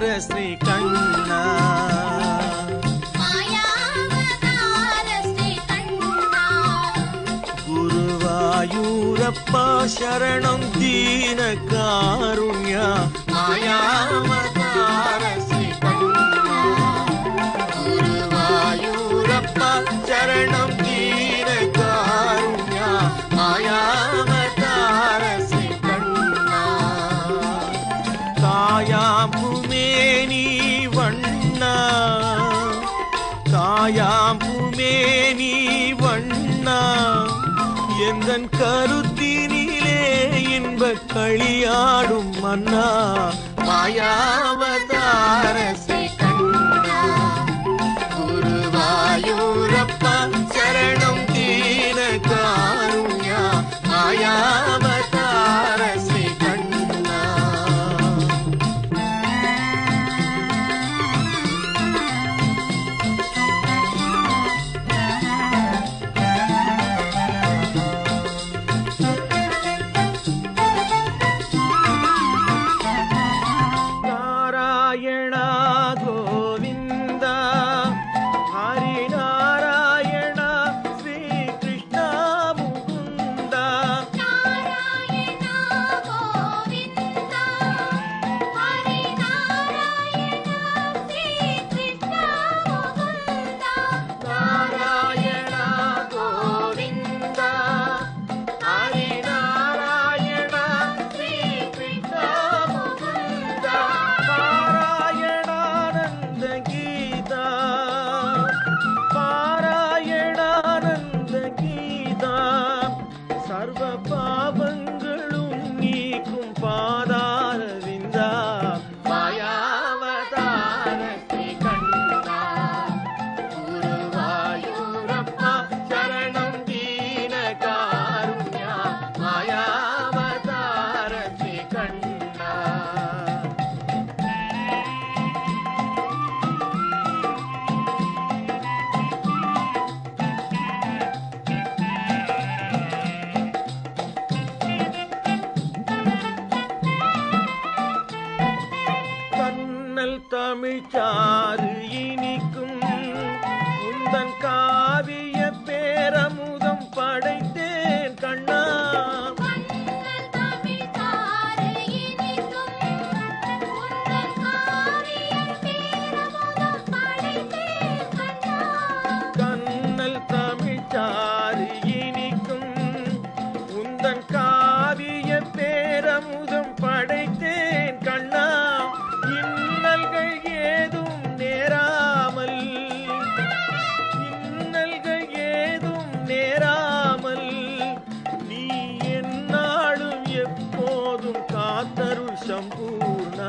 ஸ்ரீ கண்ணா மாயாவதார ஸ்ரீ கண்ணா குருவாயூரப்பா சரணம் காயாம்புமேனி வண்ணா எந்தன் கருத்தினிலே இன்ப களியாடும் மன்னா மாயாவதார சாறு இனிக்கும் உந்தன் ಸಂಪೂರ್ಣ